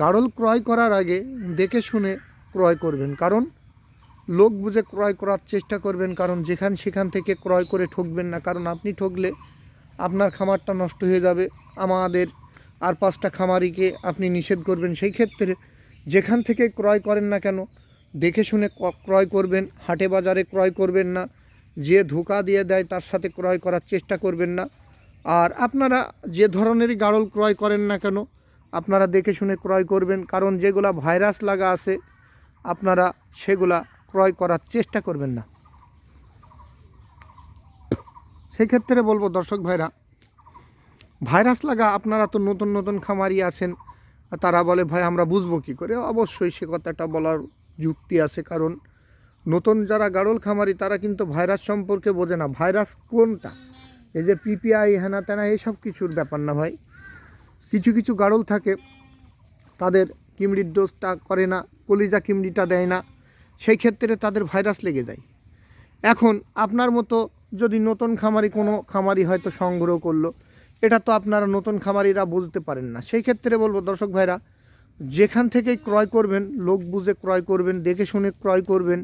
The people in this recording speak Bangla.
গাড়ল ক্রয় করার আগে দেখে শুনে ক্রয় করবেন। কারণ লোক বুঝে ক্রয় করার চেষ্টা করবেন, কারণ যেখান সেখান থেকে ক্রয় করে ঠকবেন না। কারণ আপনি ঠকলে আপনার খামারটা নষ্ট হয়ে যাবে, আমাদের আর পাঁচটা খামারিকে আপনি নিষেধ করবেন। সেই ক্ষেত্রে যেখান থেকে ক্রয় করেন না কেন, দেখে শুনে ক্রয় করবেন, হাটে বাজারে ক্রয় করবেন না, যে ধোকা দিয়ে দেয় তার সাথে ক্রয় করার চেষ্টা করবেন না। আর আপনারা যে ধরনেরই গাড়ল ক্রয় করেন না কেন আপনারা দেখে শুনে ক্রয় করবেন, কারণ যেগুলা ভাইরাস লাগা আছে, আপনারা সেগুলা ক্রয় করার চেষ্টা করবেন না। সেক্ষেত্রে বলব, দর্শক ভাইরা, ভাইরাস লাগা আপনারা তো নতুন নতুন খামারি আছেন, তারা বলে, ভাই, আমরা বুঝব কী করে? অবশ্যই সে কথাটা বলার যুক্তি আছে, কারণ নতুন যারা গাড়ল খামারি, তারা কিন্তু ভাইরাস সম্পর্কে বোঝে না। ভাইরাস কোনটা? এই যে পিপিআই হেনা তেনা এইসব কিছুর ব্যাপার না ভাই। কিছু কিছু গাড়ল থাকে, তাদের কিমড়ির ডোজটা করে না, কলিজা কিমড়িটা দেয় না, সেই ক্ষেত্রে তাদের ভাইরাস লেগে যায়। এখন আপনার মতো যদি নতুন খামারি কোনো খামারি হয়তো সংগ্রহ করল, এটা তো আপনারা নতুন খামারিরা বুঝতে পারেন না। সেই ক্ষেত্রে বলব, দর্শক ভাইরা, যেখান থেকেই ক্রয় করবেন, লোক বুঝে ক্রয় করবেন, দেখে শুনে ক্রয় করবেন